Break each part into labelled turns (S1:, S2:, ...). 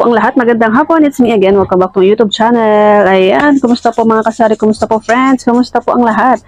S1: po ang lahat? Magandang hapon. It's me again. Welcome back to my YouTube channel. Ayan. Kumusta po mga kasari? Kumusta po friends? Kumusta po ang lahat?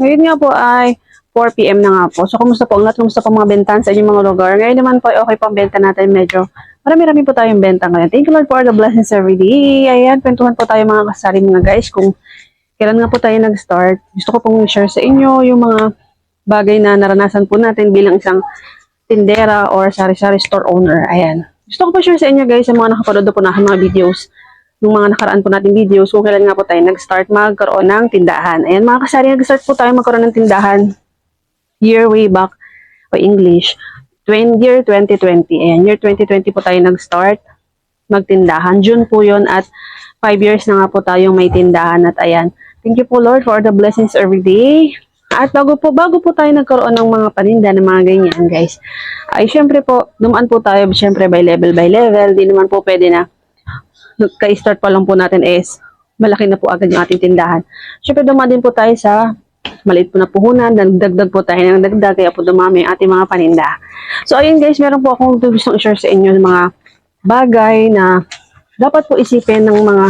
S1: Ngayon nga po ay 4pm na nga po. So, kumusta po ang lahat? Kumusta po mga bentahan sa inyong mga lugar? Ngayon naman po ay okay po ang benta natin. Medyo marami-rami po tayong benta ngayon. Thank you Lord for the blessings every day. Ayan. Kwentuhan po tayo mga kasari mga guys kung kailan nga po tayo nag-start. Gusto ko pong share sa inyo yung mga bagay na naranasan po natin bilang isang tindera or sari-sari store owner. Ayan. Gusto ko po share sa inyo guys yung mga nakapanood po na mga videos yung mga nakaraan po natin videos kung kailan nga po tayo nag-start magkaroon ng tindahan. Ayan mga kasari, nag-start po tayo magkaroon ng tindahan year way back o English 20, year 2020. Ayan, year 2020 po tayo nag-start magtindahan. June po yon at 5 years na nga po tayong may tindahan at ayan. Thank you po Lord for the blessings every day. At bago po, bago po tayo nagkaroon ng mga paninda ng mga ganyan, guys, ay syempre po, dumaan po tayo, syempre by level by level, di naman po pwede na, ka-start pa lang po natin is, malaki na po agad yung ating tindahan. Syempre dumaan din po tayo sa maliit po na puhunan, nagdagdag po tayo ng dagdag, kaya po dumami ang ating mga paninda. So ayun guys, meron po akong gustong i-share sa inyo ng mga bagay na dapat po isipin ng mga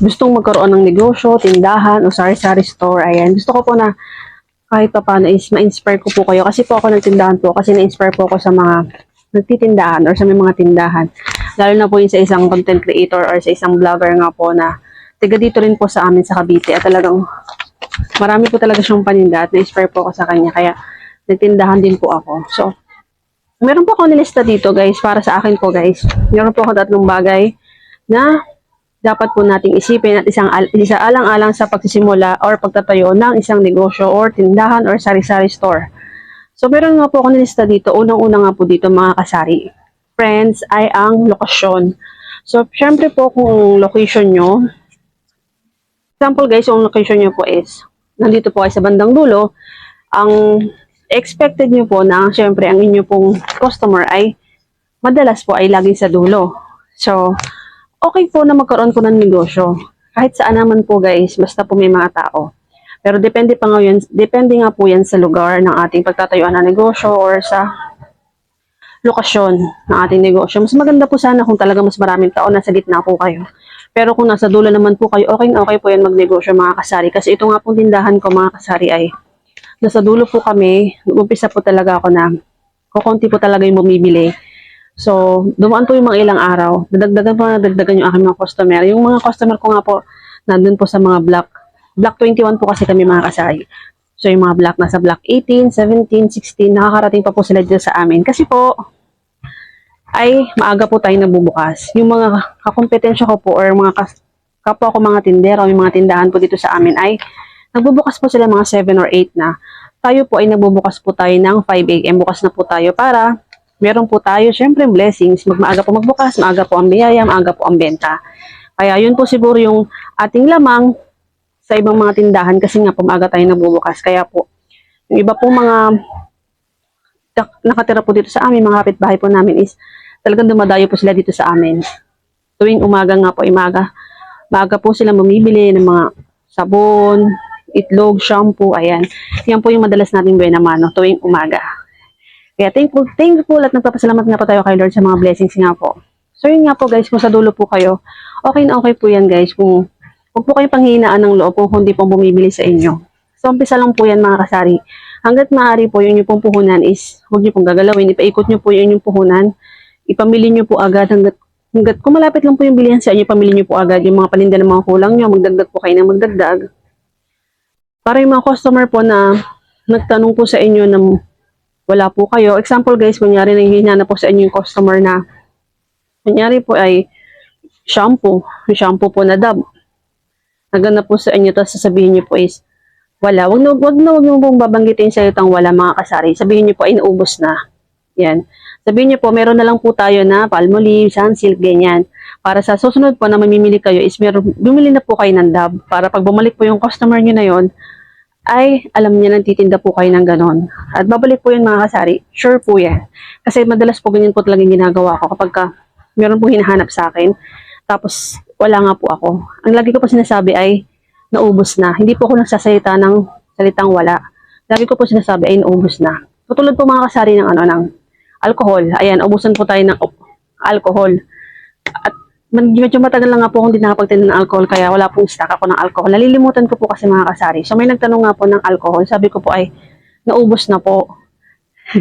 S1: gustong magkaroon ng negosyo, tindahan, o sari-sari store, ayan. Gusto ko po na kahit pa paano is ma-inspire ko po kayo. Kasi po ako nagtindahan po, kasi na-inspire po ako sa mga nagtitindahan or sa mga tindahan. Lalo na po yun sa isang content creator or sa isang vlogger nga po na tiga dito rin po sa amin sa Cavite. At talagang marami po talaga siyang paninda at na-inspire po ako sa kanya. Kaya nagtindahan din po ako. So, meron po ako nilista dito guys, para sa akin po guys. Meron po ako tatlong bagay na dapat po nating isipin at isang isa alang-alang sa pagsisimula or pagtatayo ng isang negosyo or tindahan or sari-sari store. So, meron nga po ako nilista dito. Unang-una nga po dito mga kasari. Friends, ay ang lokasyon. So, syempre po kung location nyo, example guys, yung location nyo po is, nandito po ay sa bandang dulo, ang expected nyo po na syempre ang inyo pong customer ay madalas po ay laging sa dulo. So, okay po na magkaroon po ng negosyo. Kahit saan naman po guys, basta po may mga tao. Pero depende pa nga yun, depende nga po yan sa lugar ng ating pagtatayuan ng negosyo or sa lokasyon ng ating negosyo. Mas maganda po sana kung talaga mas maraming tao nasa gitna po kayo. Pero kung nasa dulo naman po kayo, okay na okay po yan magnegosyo mga kasari. Kasi ito nga pong tindahan ko mga kasari ay nasa dulo po kami. Umpisa po talaga ako na kukunti po talaga yung bumibili. So, dumaan po yung mga ilang araw. Nadagdagan po na nadagdagan yung aking mga customer. Yung mga customer ko nga po, nandun po sa mga block. Block 21 po kasi kami mga kasari. So, yung mga block nasa block 18, 17, 16, nakakarating pa po sila dito sa amin. Kasi po, ay maaga po tayo nagbubukas. Yung mga kakompetensya ko po or mga kas kapwa ko mga tindera yung mga tindahan po dito sa amin ay nagbubukas po sila mga 7 or 8 na. Tayo po ay nagbubukas po tayo ng 5 a.m. Bukas na po tayo para meron po tayo syempre blessings. Magmaaga po magbukas, maaga po ang biyaya, maaga po ang benta. Kaya yun po siguro yung ating lamang sa ibang mga tindahan kasi nga po maaga tayo nagbubukas. Kaya po, yung iba po mga nak- nakatira po dito sa amin, mga kapitbahay po namin is talagang dumadayo po sila dito sa amin. Tuwing umaga nga po, imaga, maaga po sila bumibili ng mga sabon, itlog, shampoo, ayan. Yan po yung madalas nating buhay naman, no, tuwing umaga. Kaya thankful, thankful at nagpapasalamat nga po tayo kay Lord sa mga blessings nga po. So yun nga po guys, kung sa dulo po kayo, okay na okay po yan guys. Kung huwag po kayo panghinaan ng loob kung hindi po bumibili sa inyo. So umpisa lang po yan mga kasari. Hanggat maaari po yun yung pong puhunan is, huwag niyo pong gagalawin, ipaikot niyo po yun yung puhunan. Ipamili niyo po agad hanggat hanggat kung malapit lang po yung bilihan sa inyo, pamili niyo po agad yung mga paninda ng mga kulang niyo, magdagdag po kayo ng magdagdag. Para yung mga customer po na nagtanong po sa inyo na wala po kayo. Example guys, kunyari nanghihina na po sa inyo yung customer na kunyari po ay shampoo. Shampoo po na dab. Naganap po sa inyo, tapos sasabihin niyo po is wala. Wag na, wag na, wag na pong babanggitin sa itang wala mga kasari. Sabihin niyo po ay na. Yan. Sabihin niyo po, meron na lang po tayo na palmolive, sunsilk, ganyan. Para sa susunod po na mamimili kayo is meron, bumili na po kayo ng dab. Para pag bumalik po yung customer niyo na yon ay alam niya nang titinda po kayo ng ganon. At babalik po yun mga kasari. Sure po yan. Kasi madalas po ganyan po talaga ginagawa ko kapag ka meron po hinahanap sa akin. Tapos wala nga po ako. Ang lagi ko po sinasabi ay naubos na. Hindi po ako nagsasalita ng salitang wala. Lagi ko po sinasabi ay naubos na. Tutulad po mga kasari ng ano ng alcohol. Ayan, ubusan po tayo ng alcohol. At medyo matagal lang nga po akong hindi nakapagtinda ng alcohol kaya wala pong stock ako ng alcohol. Nalilimutan ko po kasi mga kasari. So may nagtanong nga po ng alcohol. Sabi ko po ay naubos na po.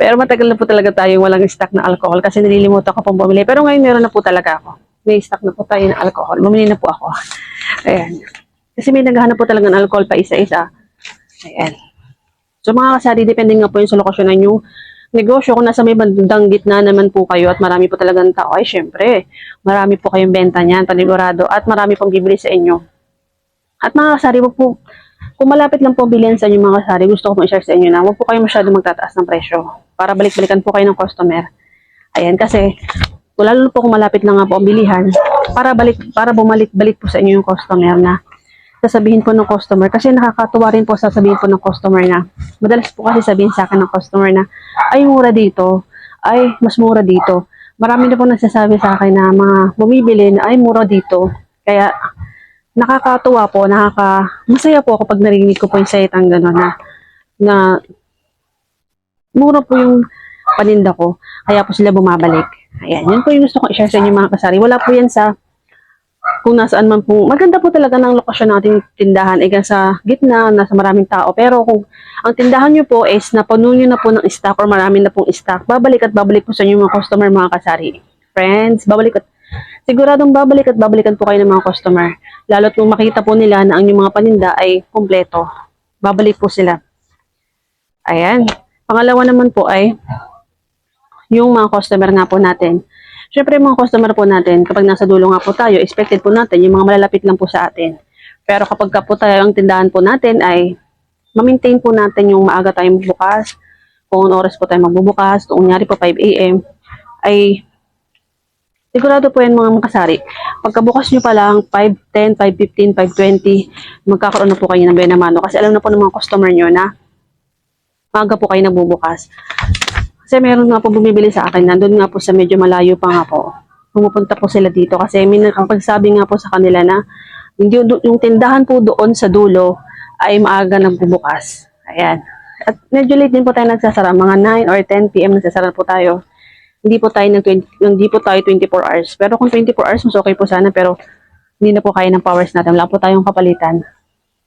S1: Pero matagal na po talaga tayo walang stock na alcohol kasi nalilimutan ko pong bumili. Pero ngayon meron na po talaga ako. May stock na po tayo ng alcohol. Bumili na po ako. Ayan. Kasi may naghahanap po talaga ng alcohol pa isa-isa. Ayan. So mga kasari, depende nga po yung sa lokasyon ng yung negosyo. Kung nasa may bandang gitna naman po kayo at marami po talagang tao, ay syempre, marami po kayong benta niyan, panigurado, at marami pong bibili sa inyo. At mga kasari, wag po, kung malapit lang po bilihan sa inyo mga kasari, gusto ko po i-share sa inyo na huwag po kayo masyado magtataas ng presyo para balik-balikan po kayo ng customer. Ayan, kasi lalo po kung malapit lang nga po ang bilihan, para balik para bumalik-balik po sa inyo yung customer na sasabihin po ng customer kasi nakakatuwa rin po sasabihin po ng customer na madalas po kasi sabihin sa akin ng customer na ay mura dito, ay mas mura dito. Marami na po nagsasabi sa akin na mga bumibili na ay mura dito. Kaya nakakatuwa po, nakaka masaya po ako pag narinig ko po yung salitang gano'n na na mura po yung paninda ko. Kaya po sila bumabalik. Ayan, yun po yung gusto ko i-share sa inyo mga kasari. Wala po yan sa kung nasaan man po. Maganda po talaga ng lokasyon nating tindahan. Igan sa gitna, nasa maraming tao. Pero kung ang tindahan nyo po is napuno nyo na po ng stock or marami na pong stock, babalik at babalik po sa inyo mga customer, mga kasari. Friends, babalik at siguradong babalik at babalikan po kayo ng mga customer. Lalo't kung makita po nila na ang inyong mga paninda ay kumpleto. Babalik po sila. Ayan. Pangalawa naman po ay yung mga customer nga po natin. Siyempre, mga customer po natin, kapag nasa dulo nga po tayo, expected po natin yung mga malalapit lang po sa atin. Pero kapag ka po tayo ang tindahan po natin ay ma-maintain po natin yung maaga tayong bukas, kung oras po tayo magbubukas, kung kunyari po 5 a.m., ay sigurado po yan mga makasari. Pagkabukas nyo pa lang, 5.10, 5.15, 5.20, magkakaroon na po kayo ng benamano kasi alam na po ng mga customer nyo na maaga po kayo nagbubukas. Kasi meron nga po bumibili sa akin, nandun nga po sa medyo malayo pa nga po. Pumupunta po sila dito kasi may nakapagsabi nga po sa kanila na hindi yung tindahan po doon sa dulo ay maaga nagbubukas. Ayan. At medyo late din po tayo nagsasara, mga 9 or 10 p.m. nagsasara po tayo. Hindi po tayo nag 20, hindi po tayo 24 hours. Pero kung 24 hours, mas okay po sana pero hindi na po kaya ng powers natin. Wala po tayong kapalitan.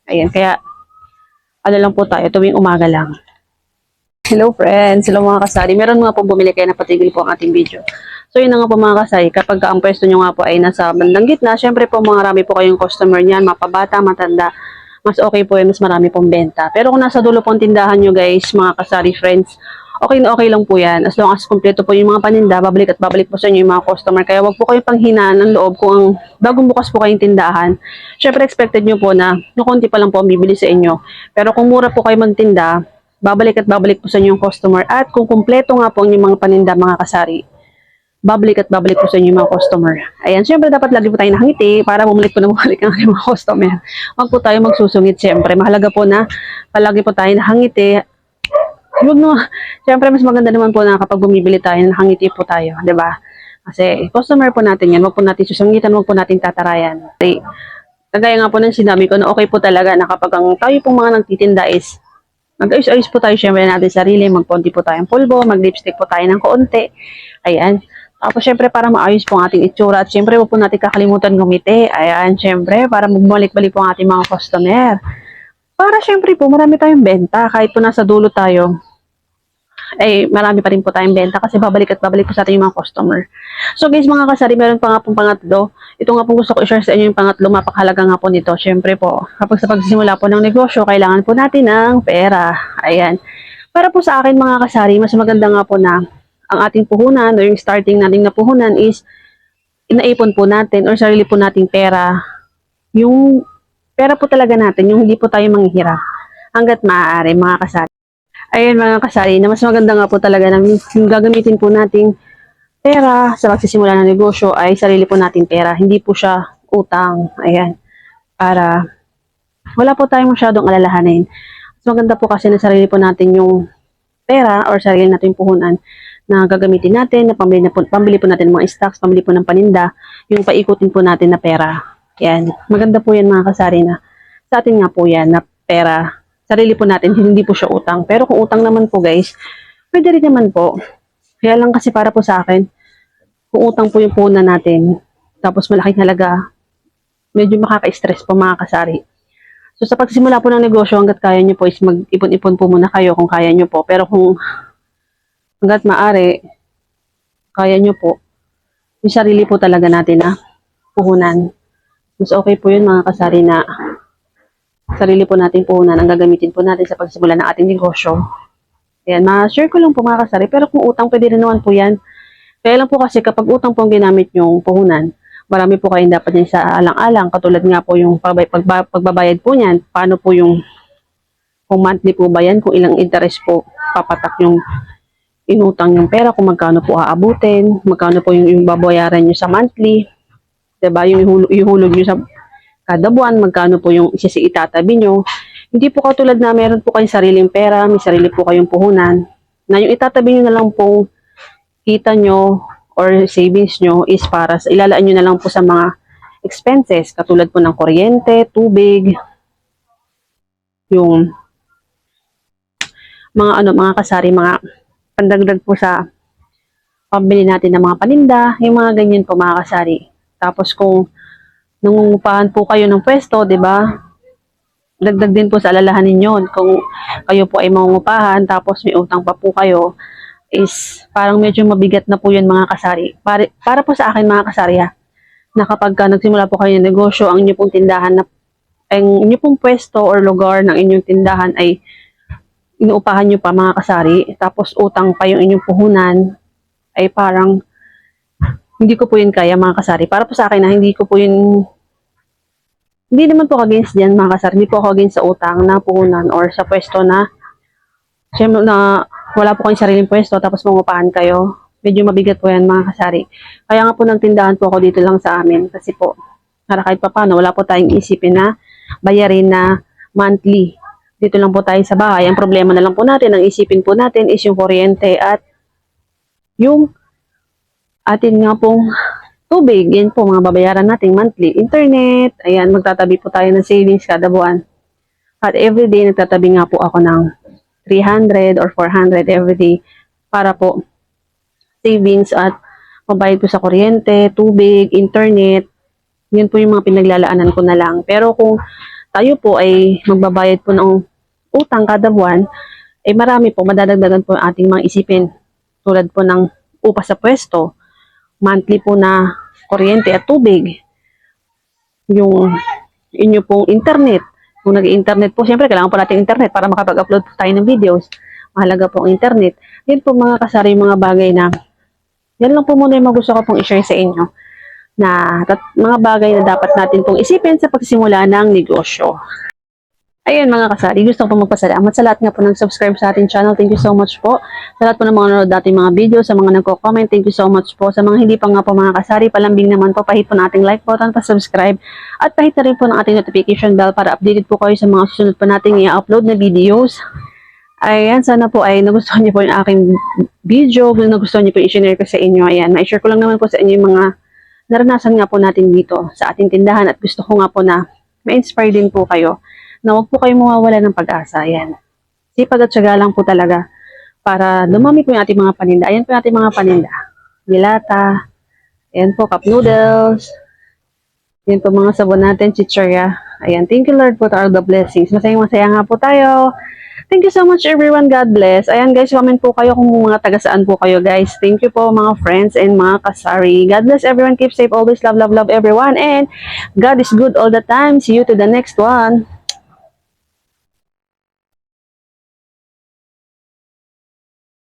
S1: Ayan, kaya ano lang po tayo, tuwing umaga lang. Hello friends, hello mga kasari. Meron mga po bumili kaya napatigil po ang ating video. So yun na nga po mga kasari, kapag ka ang pwesto nyo nga po ay nasa bandang gitna, syempre po mga rami po kayong customer niyan, mapabata, matanda, mas okay po yun, mas marami pong benta. Pero kung nasa dulo po ang tindahan nyo guys, mga kasari friends, okay na okay lang po yan. As long as kumpleto po yung mga paninda, babalik at babalik po sa inyo yung mga customer. Kaya wag po kayong panghinaan ng loob kung ang bagong bukas po kayong tindahan. Syempre expected nyo po na yung konti pa lang po ang bibili sa inyo. Pero kung mura po kayo magtinda, babalik at babalik po sa inyo yung customer. At kung kumpleto nga po ang inyong mga paninda, mga kasari, babalik at babalik po sa inyo yung mga customer. Ayan, syempre dapat lagi po tayo nakangiti para bumalik po na bumalik ang mga customer. Huwag po tayo magsusungit syempre. Mahalaga po na palagi po tayo nakangiti. Huwag no, syempre mas maganda naman po na kapag bumibili tayo, nakangiti po tayo, di ba? Kasi customer po natin yan, huwag po natin susungitan, huwag po natin tatarayan. Kasi, kagaya nga po ng sinabi ko na okay po talaga na kapag ang tayo pong mga nagtitinda is mag-ayos-ayos po tayo syempre natin sarili, magponti po tayong pulbo, mag-lipstick po tayo ng kaunti. Ayan. Tapos syempre para maayos po ang ating itsura at syempre huwag po natin kakalimutan gumiti. Ayan, syempre para magbalik-balik po ang ating mga customer. Para syempre po marami tayong benta kahit po nasa dulo tayo. Eh, marami pa rin po tayong benta kasi babalik at babalik po sa ating mga customer. So guys, mga kasari, meron pa nga pong pangatlo. Ito nga pong gusto ko i-share sa inyo yung pangatlo. Mapakahalaga nga po nito. Syempre po, kapag sa pagsisimula po ng negosyo, kailangan po natin ng pera. Ayan. Para po sa akin mga kasari, mas maganda nga po na ang ating puhunan o yung starting nating na puhunan is inaipon po natin or sarili po nating pera. Yung pera po talaga natin, yung hindi po tayo manghihirap hanggat maaari mga kasari. Ayan mga kasari, na mas maganda nga po talaga na yung gagamitin po nating pera sa pagsisimula ng negosyo ay sarili po nating pera. Hindi po siya utang. Ayan. Para wala po tayong masyadong alalahanin. Mas maganda po kasi na sarili po natin yung pera or sarili natin puhunan na gagamitin natin, na pambili, na po, pambili po natin mga stocks, pambili po ng paninda, yung paikutin po natin na pera. Yan. Maganda po yan mga kasari na sa atin nga po yan na pera. Sarili po natin, hindi po siya utang. Pero kung utang naman po guys, pwede rin naman po. Kaya lang kasi para po sa akin, kung utang po yung puhunan natin, tapos malaking halaga, medyo makaka-stress po mga kasari. So sa pagsimula po ng negosyo, hanggat kaya nyo po is mag-ipon-ipon po muna kayo kung kaya nyo po. Pero kung hanggat maaari, kaya nyo po, yung sarili po talaga natin na puhunan. Mas okay po yun mga kasari na sarili po natin puhunan ang gagamitin po natin sa pagsimula ng ating negosyo. Ayan, ma-share ko lang po mga kasari. Pero kung utang, pwede rin naman po yan. Kaya lang po kasi kapag utang po ang ginamit yung puhunan, marami po kayong dapat niyan sa alang-alang. Katulad nga po yung pagbay, pagba, pagbabayad po niyan. Paano po yung, kung monthly po ba yan, kung ilang interest po papatak yung inutang yung pera, kung magkano po aabutin, magkano po yung, yung babayaran nyo sa monthly. 'di ba Yung ihulog, ihulog nyo sa kada buwan, magkano po yung itatabi nyo. Hindi po katulad na meron po kayong sariling pera, may sarili po kayong puhunan, na yung itatabi nyo na lang pong kita nyo or savings nyo is para sa ilalaan nyo na lang po sa mga expenses katulad po ng kuryente, tubig, yung mga ano mga kasari, mga pandagdag po sa pambili natin ng mga paninda, yung mga ganyan po mga kasari. Tapos kung nangungupahan po kayo ng pwesto, 'di ba? Dagdag din po sa alalahanin yon kung kayo po ay mangungupahan tapos may utang pa po kayo is parang medyo mabigat na po yun mga kasari. Para, para po sa akin mga kasari ha, na kapag ka nagsimula po kayo ng negosyo, ang inyo pong tindahan na ang inyo pong pwesto or lugar ng inyong tindahan ay inuupahan nyo pa mga kasari, tapos utang pa yung inyong puhunan, ay parang hindi ko po yun kaya mga kasari. Para po sa akin na hindi ko po yun hindi naman po against dyan mga kasari. Hindi po ako against sa utang na puhunan or sa pwesto na syempre na wala po kayong sariling pwesto tapos mangupahan kayo. Medyo mabigat po yan mga kasari. Kaya nga po nang tindahan po ako dito lang sa amin kasi po para kahit pa paano wala po tayong isipin na bayarin na monthly. Dito lang po tayo sa bahay. Ang problema na lang po natin, ang isipin po natin is yung kuryente at yung atin nga pong tubig. Yan po, mga babayaran natin monthly. Internet, ayan, magtatabi po tayo ng savings kada buwan. At everyday, nagtatabi nga po ako ng 300 or 400 everyday para po savings at mabayad po sa kuryente, tubig, internet. Yun po yung mga pinaglalaanan ko na lang. Pero kung tayo po ay magbabayad po ng utang kada buwan, eh marami po, madadagdagan po ang ating mga isipin. Tulad po ng upa sa pwesto, monthly po na kuryente at tubig, yung inyo pong internet. Kung nag-internet po, syempre kailangan po natin internet para makapag-upload po tayo ng videos. Mahalaga po ang internet. Yan po mga kasari, mga bagay na yan lang po muna yung gusto ko pong i-share sa inyo na mga bagay na dapat natin pong isipin sa pagsimula ng negosyo. Ayun mga kasari, gusto ko magpasalamat sa lahat nga po ng subscribe sa ating channel. Thank you so much po. Sa lahat po ng mga nanonood nating mga video, sa mga nagko-comment, thank you so much po. Sa mga hindi pa nga po mga kasari, palambing naman po, pahit po nating like button, pa-subscribe, at pahit na rin po ng ating notification bell para updated po kayo sa mga susunod pa nating i-upload na videos. Ayan, sana po ay nagustuhan niyo po yung aking video, nagustuhan niyo po i-share ko sa inyo. Ayan, ma-share ko lang naman po sa inyo yung mga naranasan nga po natin dito sa ating tindahan at gusto ko nga po na ma-inspire din po kayo na huwag po kayo mawawala ng pag-asa. Ayan. Sipag at syaga lang po talaga para dumami po yung ating mga paninda. Ayan po yung ating mga paninda. Dilata. Ayan po, cup noodles. Ayan po mga sabon natin, chichirya. Ayan, thank you Lord po to all the blessings. Masayang masaya nga po tayo. Thank you so much everyone. God bless. Ayan guys, comment po kayo kung mga taga saan po kayo guys. Thank you po mga friends and mga kasari. God bless everyone. Keep safe. Always love, love, love everyone. And God is good all the time. See you to the next one.